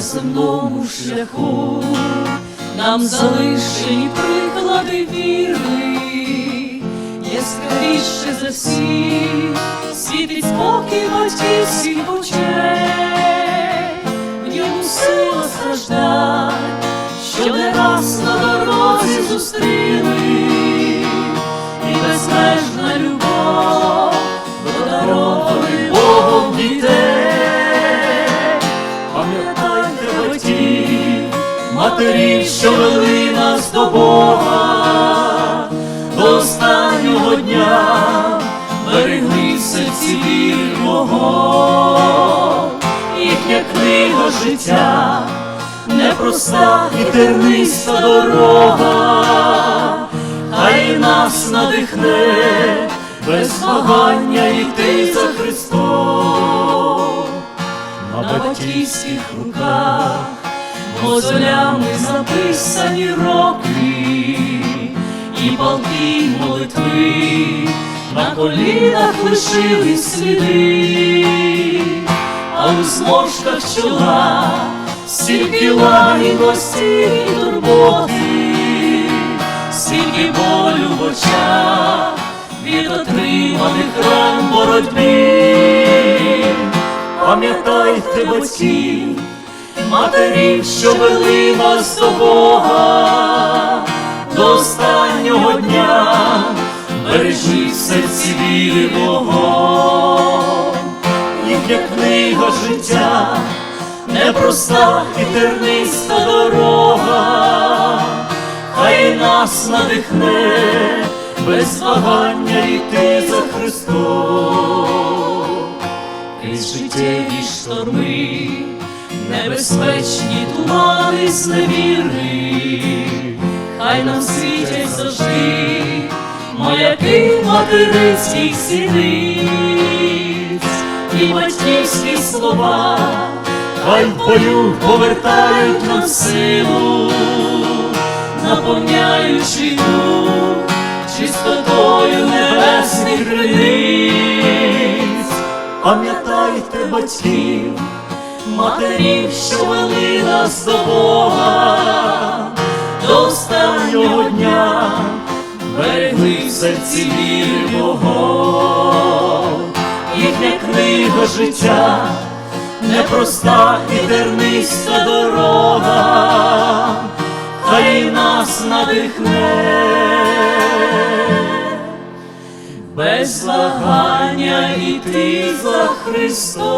земному шляху, нам залишені приклади віри, яскравіше за всіх, світить спокій батьківських очей, в ньому сила страждать, що не раз на дорозі зустріли, і безмежна любов, подарований Богом дітей. Матерів, що вели нас до Бога, до останнього дня берегли в серці вірного, їхня книга життя, непроста і терниста дорога, хай нас надихне без вагання йти за Христом. На батьківських руках, мозолями записані роки, і палки молитви на колінах лишили сліди, а у зморшках чола стільки лагідності і турботи, стільки болю в очах від отриманих ран боротьби. Пам'ятайте батьків, матерів, що вели нас до Бога, до останнього дня бережи в серці віри вогонь, їхня книга життя, непроста і терниста дорога, хай нас надихне без вагання йти за Христом. Крізь життєві шторми, небезпечні тумани зневіри, хай нам світять завжди маяки материнських сіниць і батьківські слова, хай в бою повертають нам силу, наповняючи дух чистотою небесних криниць. Пам'ятайте батьків, матерів, що вели нас до Бога, до останнього дня берегли в серці віри вогонь. їхня книга життя, непроста і терниста дорога, хай нас надихне без злагання іти за Христом.